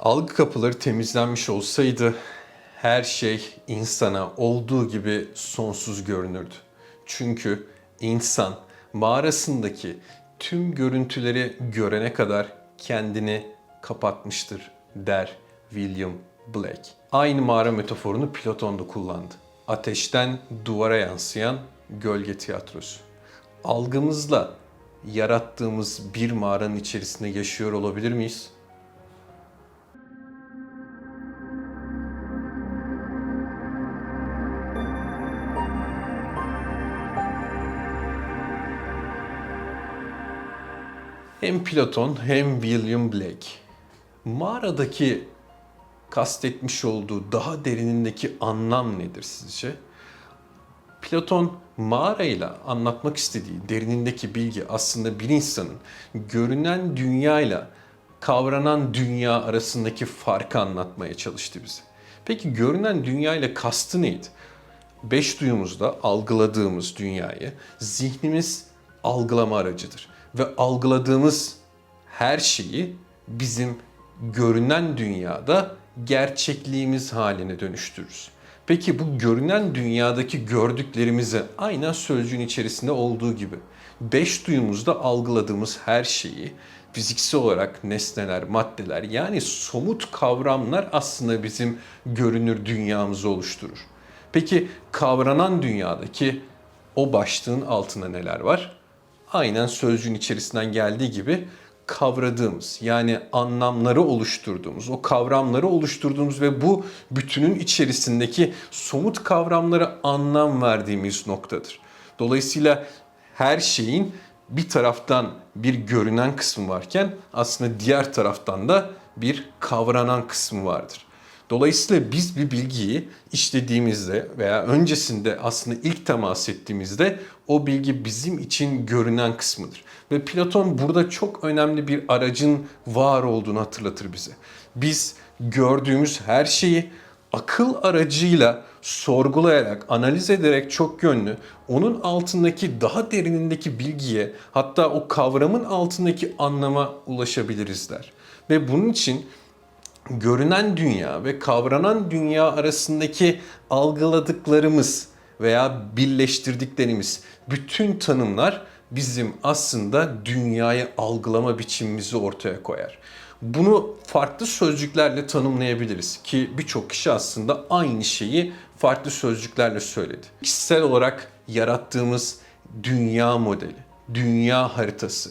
Algı kapıları temizlenmiş olsaydı her şey insana olduğu gibi sonsuz görünürdü. Çünkü insan mağarasındaki tüm görüntüleri görene kadar kendini kapatmıştır der William Blake. Aynı mağara metaforunu Platon da kullandı. Ateşten duvara yansıyan gölge tiyatrosu. Algımızla yarattığımız bir mağaranın içerisinde yaşıyor olabilir miyiz? Hem Platon hem William Blake mağaradaki kastetmiş olduğu daha derinindeki anlam nedir sizce? Platon mağarayla anlatmak istediği derinindeki bilgi aslında bir insanın görünen dünyayla kavranan dünya arasındaki farkı anlatmaya çalıştı bize. Peki görünen dünya ile kastı neydi? Beş duyumuzda algıladığımız dünyayı zihnimiz algılama aracıdır. Ve algıladığımız her şeyi bizim görünen dünyada gerçekliğimiz haline dönüştürürüz. Peki bu görünen dünyadaki gördüklerimizi aynen sözcüğün içerisinde olduğu gibi beş duyumuzda algıladığımız her şeyi fiziksel olarak nesneler, maddeler yani somut kavramlar aslında bizim görünür dünyamızı oluşturur. Peki kavranan dünyadaki o başlığın altında neler var? Aynen sözcüğün içerisinden geldiği gibi kavradığımız yani anlamları oluşturduğumuz, o kavramları oluşturduğumuz ve bu bütünün içerisindeki somut kavramlara anlam verdiğimiz noktadır. Dolayısıyla her şeyin bir taraftan bir görünen kısmı varken aslında diğer taraftan da bir kavranan kısmı vardır. Dolayısıyla biz bir bilgiyi işlediğimizde veya öncesinde aslında ilk temas ettiğimizde o bilgi bizim için görünen kısmıdır. Ve Platon burada çok önemli bir aracın var olduğunu hatırlatır bize. Biz gördüğümüz her şeyi akıl aracıyla sorgulayarak, analiz ederek çok yönlü, onun altındaki daha derinindeki bilgiye, hatta o kavramın altındaki anlama ulaşabiliriz der. Ve bunun için görünen dünya ve kavranan dünya arasındaki algıladıklarımız veya birleştirdiklerimiz bütün tanımlar bizim aslında dünyayı algılama biçimimizi ortaya koyar. Bunu farklı sözcüklerle tanımlayabiliriz ki birçok kişi aslında aynı şeyi farklı sözcüklerle söyledi. Kişisel olarak yarattığımız dünya modeli, dünya haritası,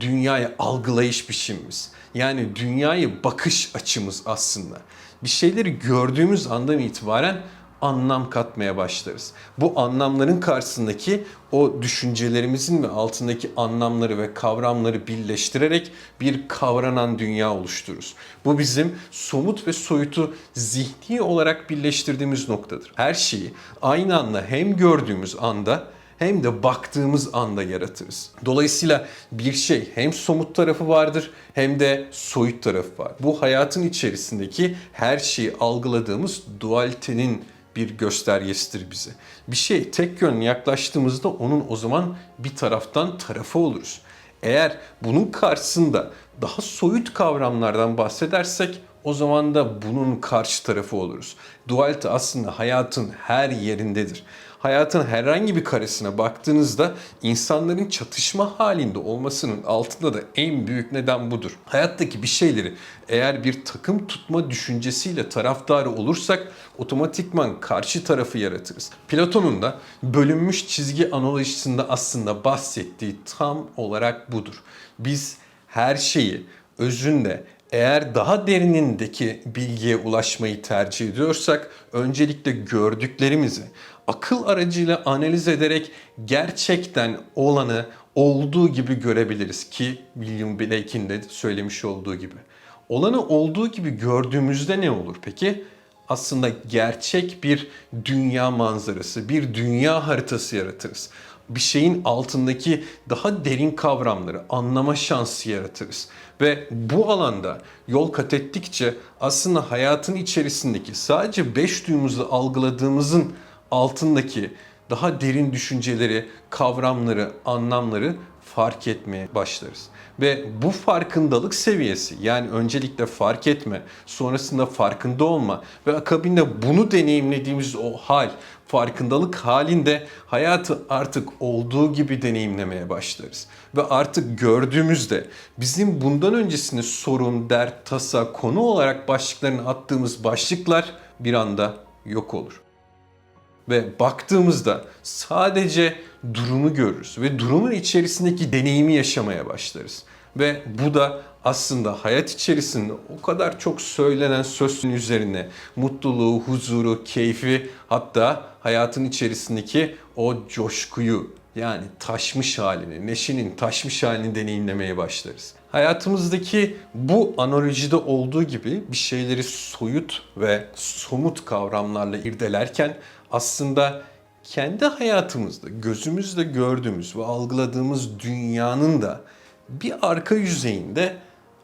dünyayı algılayış biçimimiz. Yani dünyayı bakış açımız aslında. Bir şeyleri gördüğümüz andan itibaren anlam katmaya başlarız. Bu anlamların karşısındaki o düşüncelerimizin ve altındaki anlamları ve kavramları birleştirerek bir kavranan dünya oluştururuz. Bu bizim somut ve soyutu zihni olarak birleştirdiğimiz noktadır. Her şeyi aynı anda hem gördüğümüz anda hem de baktığımız anda yaratırız. Dolayısıyla bir şey hem somut tarafı vardır hem de soyut tarafı var. Bu hayatın içerisindeki her şeyi algıladığımız dualitenin bir göstergesidir bize. Bir şey tek yönlü yaklaştığımızda onun o zaman bir taraftan tarafı oluruz. Eğer bunun karşısında daha soyut kavramlardan bahsedersek o zaman da bunun karşı tarafı oluruz. Dualite aslında hayatın her yerindedir. Hayatın herhangi bir karesine baktığınızda insanların çatışma halinde olmasının altında da en büyük neden budur. Hayattaki bir şeyleri eğer bir takım tutma düşüncesiyle taraftarı olursak otomatikman karşı tarafı yaratırız. Platon'un da bölünmüş çizgi analojisinde aslında bahsettiği tam olarak budur. Biz her şeyi özünde eğer daha derinindeki bilgiye ulaşmayı tercih ediyorsak öncelikle gördüklerimizi akıl aracıyla analiz ederek gerçekten olanı olduğu gibi görebiliriz ki William Blake'in de söylemiş olduğu gibi. Olanı olduğu gibi gördüğümüzde ne olur peki? Aslında gerçek bir dünya manzarası, bir dünya haritası yaratırız bir şeyin altındaki daha derin kavramları anlama şansı yaratırız. Ve bu alanda yol kat ettikçe aslında hayatın içerisindeki sadece beş duyumuzla algıladığımızın altındaki daha derin düşünceleri, kavramları, anlamları fark etmeye başlarız. Ve bu farkındalık seviyesi yani öncelikle fark etme, sonrasında farkında olma ve akabinde bunu deneyimlediğimiz o hal, farkındalık halinde hayatı artık olduğu gibi deneyimlemeye başlarız. Ve artık gördüğümüzde bizim bundan öncesinde sorun, dert, tasa, konu olarak başlıklarını attığımız başlıklar bir anda yok olur ve baktığımızda sadece durumu görürüz ve durumun içerisindeki deneyimi yaşamaya başlarız. Ve bu da aslında hayat içerisinde o kadar çok söylenen sözün üzerine mutluluğu, huzuru, keyfi hatta hayatın içerisindeki o coşkuyu yani taşmış halini, neşenin taşmış halini deneyimlemeye başlarız. Hayatımızdaki bu analojide olduğu gibi bir şeyleri soyut ve somut kavramlarla irdelerken aslında kendi hayatımızda gözümüzle gördüğümüz ve algıladığımız dünyanın da bir arka yüzeyinde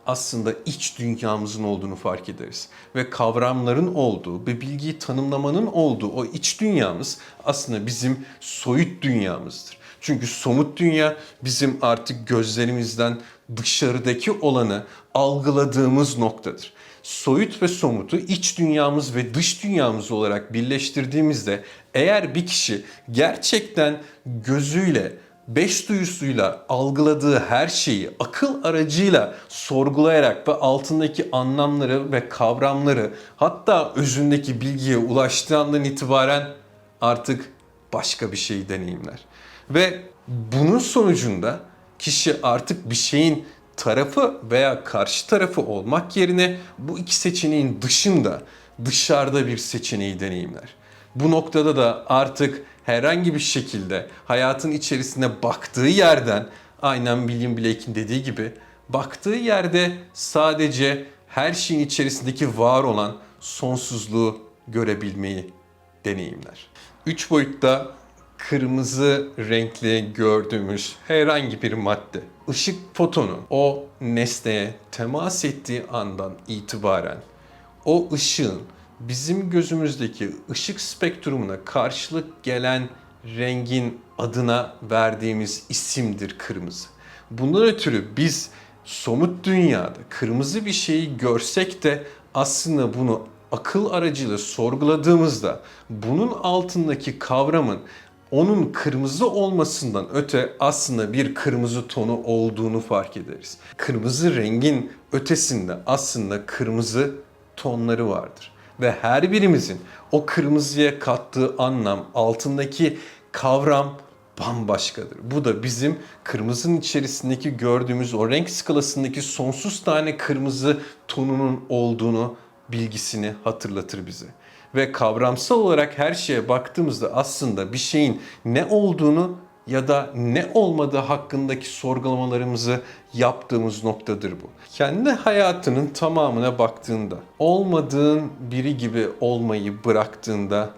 aslında iç dünyamızın olduğunu fark ederiz. Ve kavramların olduğu ve bilgiyi tanımlamanın olduğu o iç dünyamız aslında bizim soyut dünyamızdır. Çünkü somut dünya bizim artık gözlerimizden dışarıdaki olanı algıladığımız noktadır. Soyut ve somutu iç dünyamız ve dış dünyamız olarak birleştirdiğimizde eğer bir kişi gerçekten gözüyle beş duyusuyla algıladığı her şeyi akıl aracıyla sorgulayarak ve altındaki anlamları ve kavramları hatta özündeki bilgiye ulaştığı andan itibaren artık başka bir şeyi deneyimler. Ve bunun sonucunda kişi artık bir şeyin tarafı veya karşı tarafı olmak yerine bu iki seçeneğin dışında dışarıda bir seçeneği deneyimler. Bu noktada da artık herhangi bir şekilde hayatın içerisine baktığı yerden aynen William Blake'in dediği gibi baktığı yerde sadece her şeyin içerisindeki var olan sonsuzluğu görebilmeyi deneyimler. Üç boyutta kırmızı renkli gördüğümüz herhangi bir madde, ışık fotonu o nesneye temas ettiği andan itibaren o ışığın bizim gözümüzdeki ışık spektrumuna karşılık gelen rengin adına verdiğimiz isimdir kırmızı. Bundan ötürü biz somut dünyada kırmızı bir şeyi görsek de aslında bunu akıl aracıyla sorguladığımızda bunun altındaki kavramın onun kırmızı olmasından öte aslında bir kırmızı tonu olduğunu fark ederiz. Kırmızı rengin ötesinde aslında kırmızı tonları vardır. Ve her birimizin o kırmızıya kattığı anlam, altındaki kavram bambaşkadır. Bu da bizim kırmızının içerisindeki gördüğümüz o renk skalasındaki sonsuz tane kırmızı tonunun olduğunu bilgisini hatırlatır bize. Ve kavramsal olarak her şeye baktığımızda aslında bir şeyin ne olduğunu ya da ne olmadığı hakkındaki sorgulamalarımızı yaptığımız noktadır bu. Kendi hayatının tamamına baktığında, olmadığın biri gibi olmayı bıraktığında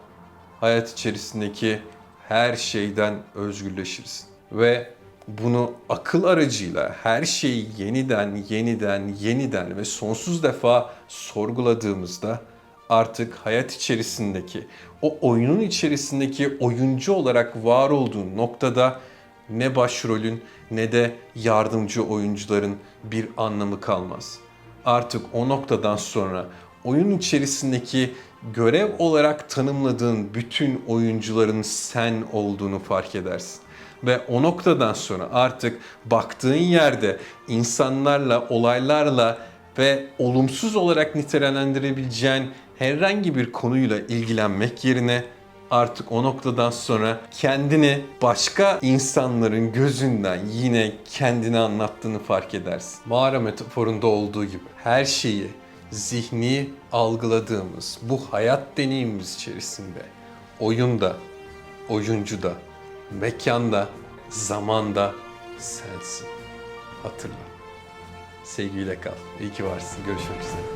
hayat içerisindeki her şeyden özgürleşirsin. Ve bunu akıl aracıyla her şeyi yeniden, yeniden, yeniden ve sonsuz defa sorguladığımızda artık hayat içerisindeki o oyunun içerisindeki oyuncu olarak var olduğun noktada ne başrolün ne de yardımcı oyuncuların bir anlamı kalmaz. Artık o noktadan sonra oyun içerisindeki görev olarak tanımladığın bütün oyuncuların sen olduğunu fark edersin. Ve o noktadan sonra artık baktığın yerde insanlarla, olaylarla ve olumsuz olarak nitelendirebileceğin herhangi bir konuyla ilgilenmek yerine artık o noktadan sonra kendini başka insanların gözünden yine kendini anlattığını fark edersin. Mağara metaforunda olduğu gibi her şeyi zihni algıladığımız bu hayat deneyimimiz içerisinde oyunda, oyuncuda, mekanda, zamanda sensin. Hatırla. Sevgiyle kal. İyi ki varsın. Görüşmek üzere.